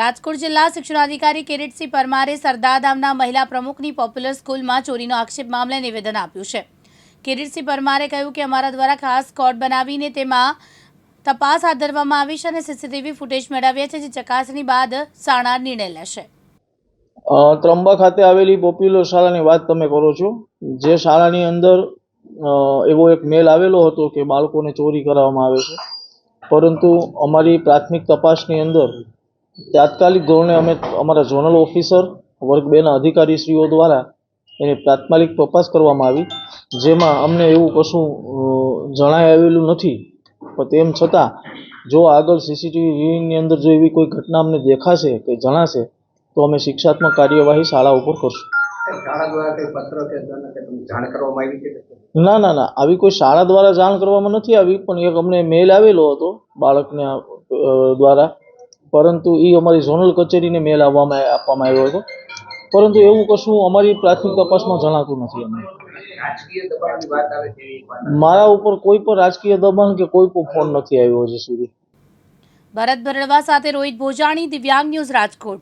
રાજકોટ જિલ્લા શિક્ષણાધિકારી કિરીટસિંહ પરમારે સરદાર ધામના મહિલા પ્રમુખની પોપ્યુલર સ્કૂલમાં ચોરીનો આક્ષેપ મામલે નિવેદન આપ્યું છે. કિરીટસિંહ પરમારે કહ્યું કે અમારા દ્વારા ખાસ સ્કોડ બનાવીને તેમાં તપાસ હાથ ધરવામાં આવી છે અને સીસીટીવી ફૂટેજ મેળવ્યા છે જે ચકાસણી બાદ શાળા નિર્ણય લેશે. ત્રંબા ખાતે આવેલી પોપ્યુલર શાળાની વાત તમે કરો છો, જે શાળાની અંદર એવો એક મેલ આવેલો હતો કે બાળકોને ચોરી કરાવવામાં આવે છે. પરંતુ અમારી પ્રાથમિક તપાસની અંદર તાત્કાલિક ધોરણે અમે અમારા ઝોનલ ઓફિસર વર્ગ બેના અધિકારીશ્રીઓ દ્વારા એની તાત્કાલિક તપાસ કરવામાં આવી જેમાં અમને એવું કશું જણાય આવેલું નથી. પણ તેમ છતાં જો આગળ સીસીટીવી સીસીટીવીની અંદર જો એવી કોઈ ઘટના અમને દેખાશે કે જણાશે તો અમે શિક્ષાત્મક કાર્યવાહી શાળા ઉપર કરશું. ના ના ના. આવી કોઈ શાળા દ્વારા જાણ કરવામાં નથી આવી પણ એક અમને મેલ આવેલો હતો બાળકને દ્વારા. પરંતુ એ અમારી ઝોનલ કચેરીને મેલ આવવામાં આપવામાં આવ્યો હતો. પરંતુ એવું કશું અમારી પ્રાથમિક તપાસમાં જણાતું નથી અમને. મારા ઉપર કોઈ પણ રાજકીય દબાણ કે કોઈ પણ ફોન નથી આવ્યો હજી સુધી. ભરત ભરડવા સાથે રોહિત ભોજાણી દિવ્યાંગ ન્યૂઝ રાજકોટ.